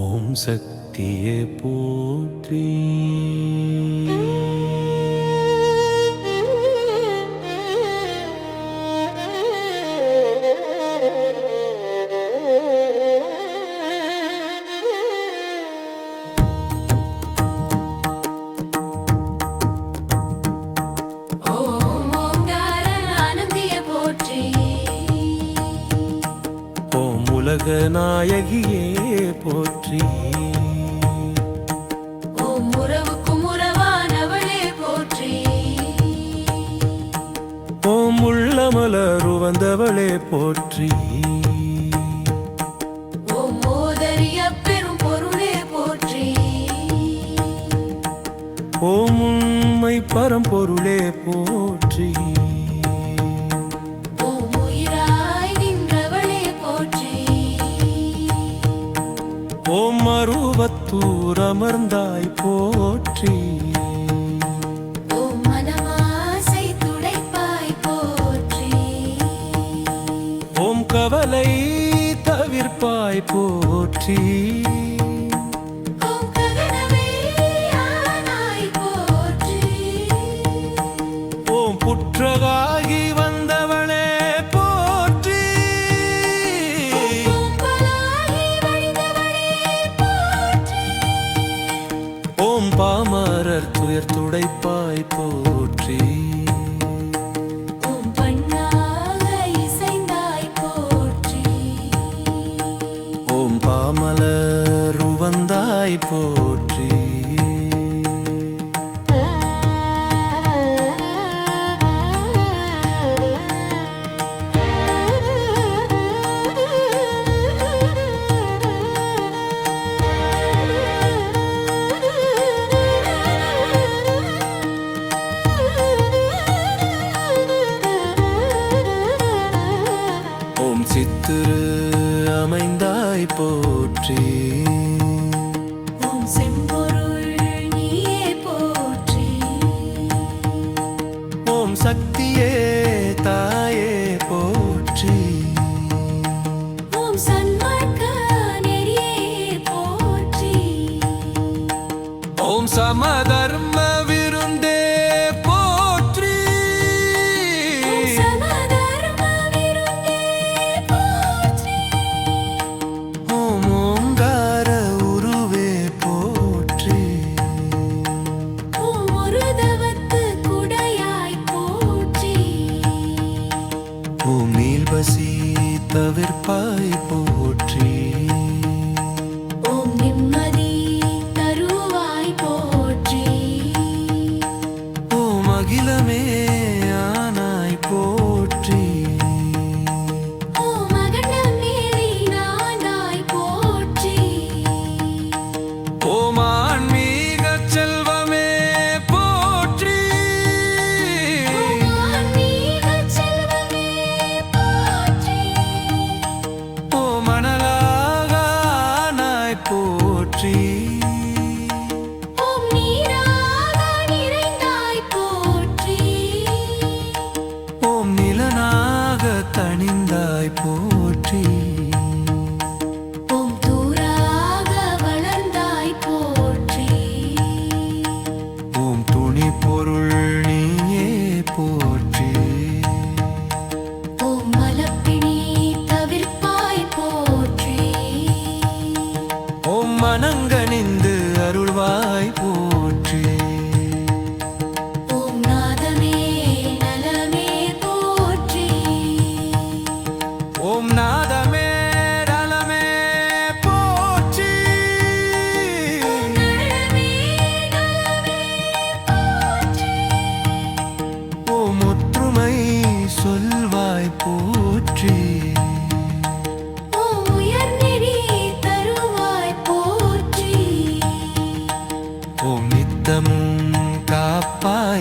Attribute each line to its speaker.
Speaker 1: ஓம் சக்தியே போற்றி.
Speaker 2: உலகநாயகியே போற்றி.
Speaker 1: ஓம் உள்ளமலரு வந்தவளே போற்றி.
Speaker 2: ஓம்
Speaker 1: உண்மை பரம்பொருளே போற்றி. திருவாவத்தூர் அமர்ந்தாய் போற்றி.
Speaker 2: ஓம்
Speaker 1: கவலை தவிர்ப்பாய் போற்றி.
Speaker 2: ஓம்
Speaker 1: புற்றகாகி துயர் துடைப்பாய் போற்றி.
Speaker 2: ஓம்
Speaker 1: பாமலர் உவந்தாய் போற்றி. திரு அமைந்தாய் போற்றி. தவிர்ப்பாய் போ. கனிந்தாய் போ.